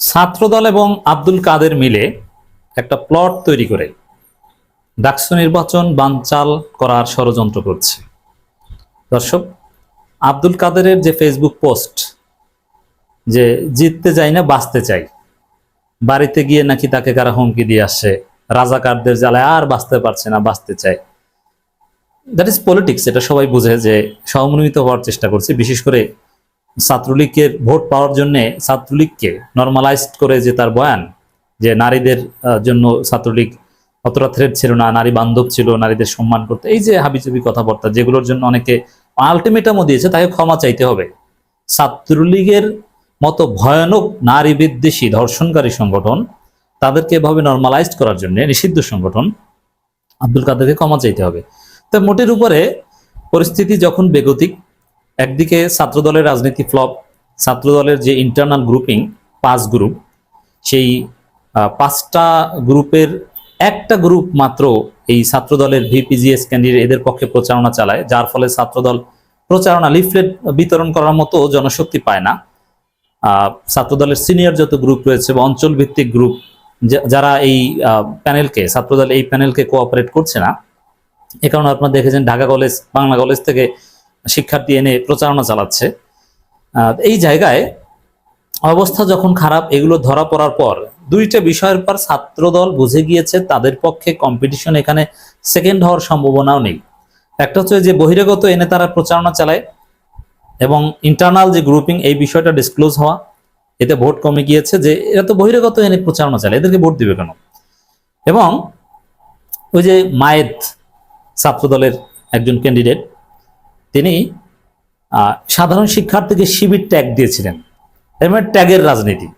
ছাত্রদল এবং আব্দুল কাদের মিলে একটা প্লট তৈরি করে ডাকসু নির্বাচন বানচাল করার ষড়যন্ত্র করছে। দর্শক, আব্দুল কাদেরের যে ফেসবুক পোস্ট যে জিততে চাই না বাঁচতে চাই, বাড়িতে গিয়ে নাকি তাকে কারা হুমকি দিয়ে আসছে, রাজাকারদের জ্বালায় আর বাঁচতে পারছে না, বাঁচতে চায় দ্যাট ইজ পলিটিক্স এটা সবাই বুঝে যে সমন্বিত হওয়ার চেষ্টা করছে, বিশেষ করে ছাত্রলীগের ভোট পাওয়ার জন্য ছাত্রলীগকে নর্মালাইজড করে যে তার বয়ান, যে নারীদের জন্য ছাত্রলীগ অতটা থ্রেড ছিল না, নারী বান্ধব ছিল, নারীদের সম্মান করতে, এই যে হাবিজাবি কথাবার্তা, যেগুলোর জন্য অনেকে আলটিমেটামও দিয়েছে, তাকে ক্ষমা চাইতে হবে। ছাত্রলীগের মতো ভয়ানক নারী বিদ্বেষী ধর্ষণকারী সংগঠন, তাদেরকে এভাবে নর্মালাইজড করার জন্য, নিষিদ্ধ সংগঠন, আব্দুল কাদেরকে ক্ষমা চাইতে হবে। তো মোটের উপরে পরিস্থিতি যখন বেগতিক একদিকে ছাত্রদলের রাজনীতি ফ্লপ, ছাত্রদলের যে ইন্টারনাল গ্রুপিং পাঁচ গ্রুপ সেই পাঁচটা গ্রুপের একটা গ্রুপ মাত্র এই ছাত্রদলের ভিপিজিএস ক্যান্ডিডেট এদের পক্ষে প্রচারণা চালায়, যার ফলে ছাত্রদল প্রচারণা লিফলেট বিতরণ করার মতো জনশক্তি পায় না। ছাত্রদলের সিনিয়র যত গ্রুপ রয়েছে বা অঞ্চল ভিত্তিক গ্রুপ যারা এই প্যানেলকে ছাত্রদল এই প্যানেলকে কোঅপারেট করছে না, এ কারণে আপনারা দেখেছেন ঢাকা কলেজ, বাংলা কলেজ থেকে শিক্ষার্থী এনে প্রচারণা চালাচ্ছে। এই জায়গায় অবস্থা যখন খারাপ, এগুলো ধরা পড়ার পর দুইটা বিষয়ের পর ছাত্রদল বুঝে গিয়েছে, তাদের পক্ষে কম্পিটিশন এখানে সেকেন্ড হওয়ার সম্ভাবনাও নেই। একটা হচ্ছে যে বহিরাগত এনে তারা প্রচারণা চালায় এবং ইন্টারনাল যে গ্রুপিং এই বিষয়টা ডিসক্লোজ হওয়া, এতে ভোট কমে গিয়েছে যে এরা তো বহিরাগত এনে প্রচারণা চালায়, এদেরকে ভোট দিবে কেন? এবং ওই যে মায়েদ ছাত্রদলের একজন ক্যান্ডিডেট তিনি সাধারণ শিক্ষার্থীকে শিবির ট্যাগ দিয়েছিলেন। এর মানে ট্যাগের রাজনীতি।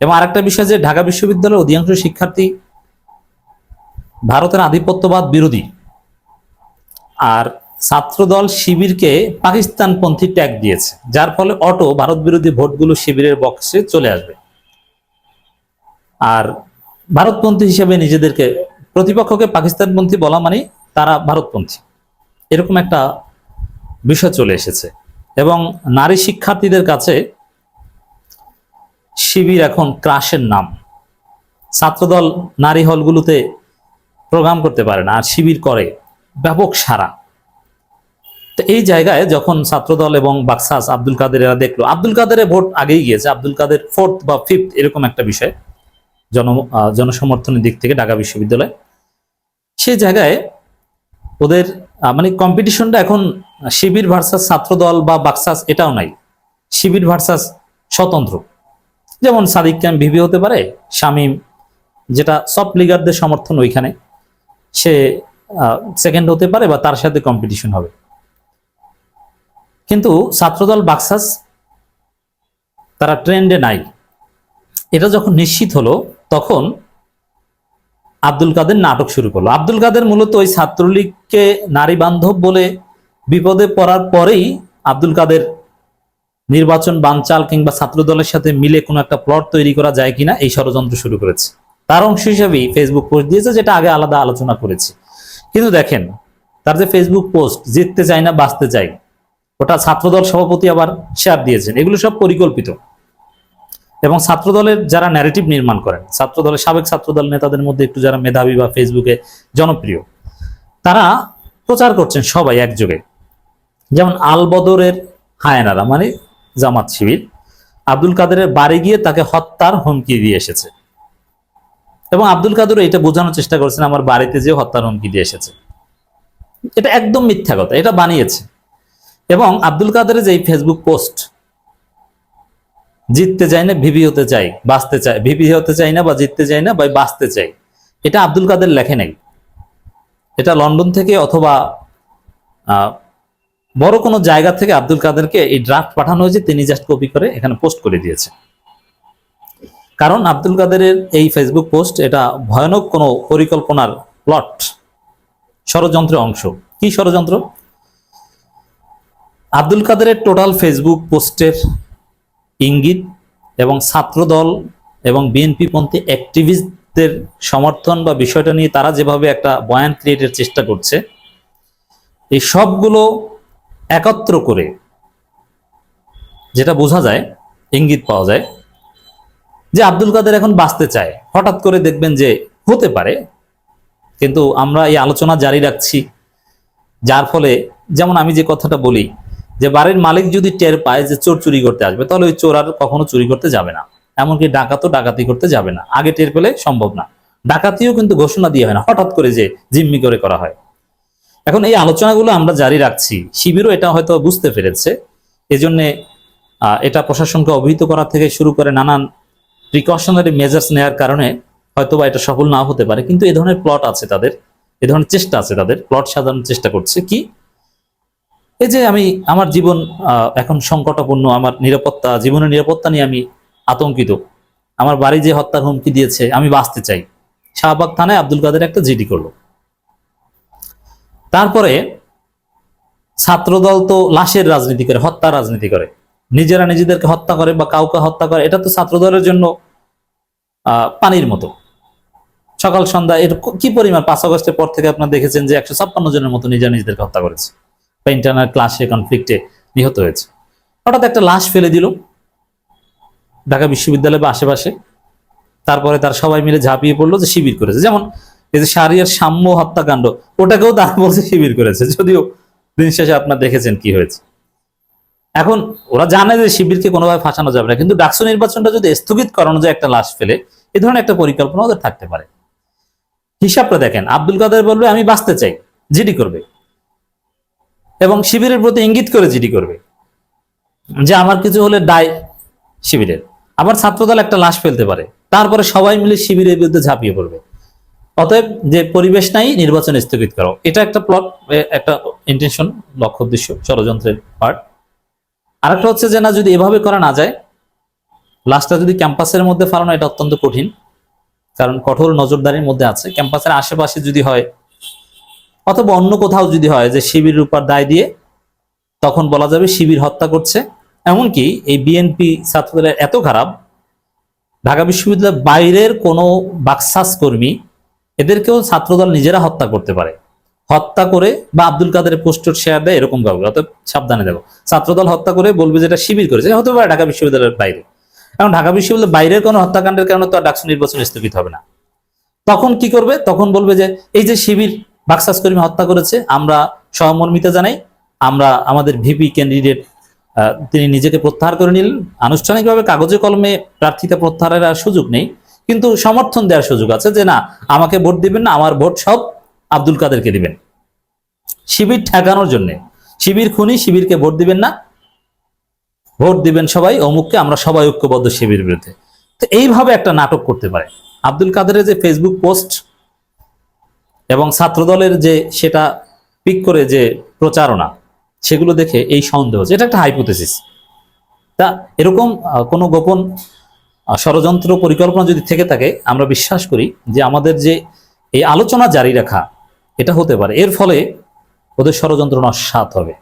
এবং আরেকটা বিষয় যে ঢাকা বিশ্ববিদ্যালয়ের অধিকাংশ শিক্ষার্থী ভারতের আধিপত্যবাদ বিরোধী। আর ছাত্রদল শিবিরকে পাকিস্তানপন্থী ট্যাগ দিয়েছে। যার ফলে অটো ভারত বিরোধী ভোটগুলো শিবিরের বক্সে চলে আসবে। আর ভারতপন্থী হিসেবে নিজেদেরকে, প্রতিপক্ষকে পাকিস্তানপন্থী বলা মানে তারা ভারতপন্থী। এরকম একটা বিষয় চলে এসেছে। এবং নারী শিক্ষার্থীদের কাছে শিবির এখন ক্রাশের নাম। ছাত্রদল নারী হলগুলোতে প্রোগ্রাম করতে পারে না আর শিবির করে। ব্যাপক সারা তো এই জায়গায় যখন ছাত্রদল এবং বাক্সাস আব্দুল কাদের এরা দেখল, আব্দুল কাদেরের ভোট আগেই গিয়েছে। আব্দুল কাদের ফোর্থ বা ফিফথ এরকম একটা বিষয়, জন জনসমর্থনের দিক থেকে ঢাকা বিশ্ববিদ্যালয়। সেই জায়গায় ওদের মানে কম্পিটিশনটা এখন শিবির ভার্সাস ছাত্রদল বা বাক্সাস এটাও নাই। শিবির ভার্সাস স্বতন্ত্র। যেমন সাদিক ক্যাম্প ভিভি হতে পারে, শামীম, যেটা সব লিগারদের সমর্থন ওইখানে। সে সেকেন্ড হতে পারে বা তার সাথে কম্পিটিশন হবে। কিন্তু ছাত্রদল বাক্সাস তারা ট্রেন্ডে নাই। এটা যখন নিশ্চিত হলো, তখন আব্দুল কাদের নাটক শুরু করল। আব্দুল কাদের মূলত ওই ছাত্রলীগকে নারী বান্ধব বলে বিপদে পড়ার পরেই আব্দুল কাদের নির্বাচন বানচাল কিংবা ছাত্রদলের সাথে মিলে কোনো একটা প্লট তৈরি করা যায় কিনা এই ষড়যন্ত্র শুরু করেছে। তার অংশ হিসেবেই ফেসবুক পোস্ট দিয়েছে যেটা আগে আলাদা আলোচনা করেছি। কিন্তু দেখেন, তার যে ফেসবুক পোস্ট জিততে চাই না বাঁচতে চাই, ওটা ছাত্রদল সভাপতি আবার শেয়ার দিয়েছেন, এগুলো সব পরিকল্পিত। এবং ছাত্রদলের যারা ন্যারেটিভ নির্মাণ করেন, ছাত্রদলের সাবেক ছাত্রদল নেতাদের মধ্যে একটু যারা মেধাবী বা ফেসবুকে জনপ্রিয়, তারা প্রচার করছেন সবাই একযোগে। যেমন আলবদরের হায়নারা মানে জামাত শিবির, আব্দুল কাদেরের বাড়ি গিয়ে তাকে হত্যার হুমকি দিয়ে এসেছে। এবং আব্দুল কাদের এটা বোঝানোর চেষ্টা করছেন, আমার বাড়িতে যে হত্যার হুমকি দিয়ে এসেছে। এটা একদম মিথ্যা কথা, এটা বানিয়েছে। এবং আব্দুল কাদের যে ফেসবুক পোস্ট জিততে চাই না ভিপি হতে চাই বাঁচতে চাই ভিপি হতে চাই না বা জিততে চাই না বা বাঁচতে চাই এটা আব্দুল কাদের লেখে নাই এটা লন্ডন থেকে অথবা বড় কোনো জায়গা থেকে আব্দুল কাদেরকে এই ড্রাফট পাঠানো হয়েছে, তিনি জাস্ট কপি করে এখানে পোস্ট করে দিয়েছে। কারণ আব্দুল কাদেরের এই ফেসবুক পোস্ট এটা ভয়ানক কোনো পরিকল্পনার প্লট ষড়যন্ত্রের অংশ। কি ষড়যন্ত্র? আব্দুল কাদেরের টোটাল ফেসবুক পোস্টের ইঙ্গিত এবং ছাত্রদল এবং বিএনপি পন্থী অ্যাক্টিভিস্টদের সমর্থন বা বিষয়টা নিয়ে তারা যেভাবে একটা বয়ান ক্রিয়েটের চেষ্টা করছে, এই সবগুলো একত্র করে যেটা বোঝা যায়, ইঙ্গিত পাওয়া যায়, যে আব্দুল কাদের এখন বাঁচতে চায়। হঠাৎ করে দেখবেন যে হতে পারে, কিন্তু আমরা এই আলোচনা জারি রাখছি, যার ফলে যেমন আমি যে কথাটা বলি যে বাড়ির মালিক যদি টের পায় যে চোর চুরি করতে আসবে, তাহলে ওই চোর আর কখনো চুরি করতে যাবে না। এমনকি ডাকাতও ডাকাতি করতে যাবে না। আগে টের পেলে সম্ভব না। ডাকাতিও কিন্তু ঘোষণা দিয়ে হয় না, হঠাৎ করে যে জিম্মি করে করা হয়। এখন এই আলোচনাগুলো আমরা জারি রাখছি। শিবিরও এটা হয়তো বুঝতে পেরেছে। এজন্যে এটা প্রশাসনকে অবহিত করা থেকে শুরু করে নানান প্রিকশনারি মেজার্স নেওয়ার কারণে হয়তোবা এটা সফল না হতে পারে। কিন্তু এই ধরনের প্লট আছে তাদের, এ ধরনের চেষ্টা আছে তাদের। প্লট সাজানোর চেষ্টা করছে। কি? এই যে আমি আমার জীবন এখন সংকটাপূর্ণ, আমার নিরাপত্তা, জীবনের নিরাপত্তা নিয়ে আমি আতঙ্কিত। আমার বাড়ি যে হত্যার হুমকি দিয়েছে, আমি বাঁচতে চাই। শাহবাগ থানায় আব্দুল কাদের একটা জিডি করল। তারপরে ছাত্রদল তো লাশের রাজনীতি করে, হত্যা রাজনীতি করে। নিজেরা নিজেদেরকে হত্যা করে বা কাউকে হত্যা করে, এটা তো ছাত্রদলের জন্য পানির মতো। সকাল সন্ধ্যা এর কি পরিমাণ, পাঁচ আগস্টের পর থেকে আপনারা দেখেছেন যে একশো ছাপ্পান্ন জনের মতো নিজেরা নিজেদেরকে হত্যা করেছে। বা ইন্টারনাল ক্লাসে কনফ্লিক্টে নিহত হয়েছে। হঠাৎ একটা লাশ ফেলে দিল ঢাকা বিশ্ববিদ্যালয় বা আশেপাশে। তারপরে তার সবাই মিলে ঝাঁপিয়ে পড়ল যে শিবির করেছে। যেমন এই যে সারিয়ার সাম্য হত্যাকাণ্ড, ওটাকেও তারা বলছে শিবির করেছে। যদিও দিন শেষে আপনার দেখেছেন কি হয়েছে। এখন ওরা জানে যে শিবিরকে কোনোভাবে ফাঁসানো যাবে না, কিন্তু ডাকসু নির্বাচনটা যদি স্থগিত করানো যায় একটা লাশ ফেলে, এ ধরনের একটা পরিকল্পনা ওদের থাকতে পারে। হিসাবটা দেখেন, আব্দুল কাদের বলবে, আমি বাঁচতে চাই, জিডি করবে। এবং শিবিরের প্রতি ইঙ্গিত করে জিডি করবে যে আমার কিছু হলে দায় শিবিরের। আবার ছাত্রদল একটা লাশ ফেলতে পারে। তারপরে সবাই মিলে শিবিরের বিরুদ্ধে ঝাঁপিয়ে পড়বে। অতএব যে পরিবেশ নাই, নির্বাচন স্থগিত করো। এটা একটা প্লট একটা ইন্টেনশন লক্ষ্য, উদ্দেশ্য, ষড়যন্ত্রের পার্ট আরেকটা হচ্ছে যে না, যদি এভাবে করা না যায়, লাশটা যদি ক্যাম্পাসের মধ্যে ফালানো, এটা অত্যন্ত কঠিন। কারণ কঠোর নজরদারির মধ্যে আছে। ক্যাম্পাসের আশেপাশে যদি হয় অথবা অন্য কোথাও যদি হয় যে শিবিরের উপর দায় দিয়ে, তখন বলা যাবে শিবির হত্যা করছে। এমনকি এই বিএনপি ছাত্রদের এত খারাপ, ঢাকা বিশ্ববিদ্যালয়ের বাইরের কোনো বাক্সাস কর্মী, এদেরকেও ছাত্রদল নিজেরা হত্যা করতে পারে। হত্যা করে বা আব্দুল কাদের পোস্টার শেয়ার দেয় এরকম কাউকে অত সাবধানে দেবো ছাত্রদল হত্যা করে বলবে যেটা শিবির করেছে হতে পারে ঢাকা বিশ্ববিদ্যালয়ের বাইরে। এখন ঢাকা বিশ্ববিদ্যালয়ের বাইরের কোনো হত্যাকাণ্ডের কারণে তো আর ডাকসু নির্বাচন স্থগিত হবে না। তখন কি করবে? তখন বলবে যে এই যে শিবির বাক্সাস কর্মী হত্যা করেছে, আমরা সহমর্মিতা জানাই, আমরা আমাদের ভিপি ক্যান্ডিডেট তিনি নিজেকে প্রত্যাহার করে নিলেন। আনুষ্ঠানিকভাবে কাগজে কলমে প্রার্থিতা প্রত্যাহারের আর সুযোগ নেই, কিন্তু সমর্থন দেওয়ার সুযোগ আছে যে, না, আমাকে ভোট দিবেন না, আমার ভোট সব আব্দুল কাদেরকে দিবেন। শিবির ঠেকানোর জন্য, শিবির খুনি, শিবিরকে ভোট দিবেন না, ভোট দিবেন সবাই, অমুককে, আমরা সবাই ঐক্যবদ্ধ শিবির বিরুদ্ধে। তো এইভাবে একটা নাটক করতে পারে। আব্দুল কাদেরের যে ফেসবুক পোস্ট এবং ছাত্রদলের যে সেটা পিক করে যে প্রচারণা, সেগুলো দেখে এই সন্দেহ হচ্ছে। এটা একটা হাইপোথেসিস তা এরকম কোনো গোপন ষড়যন্ত্র পরিকল্পনা যদি থেকে থাকে, আমরা বিশ্বাস করি যে আমাদের যে এই আলোচনা জারি রাখা, এটা হতে পারে এর ফলে ওদের ষড়যন্ত্র নস্বাত হবে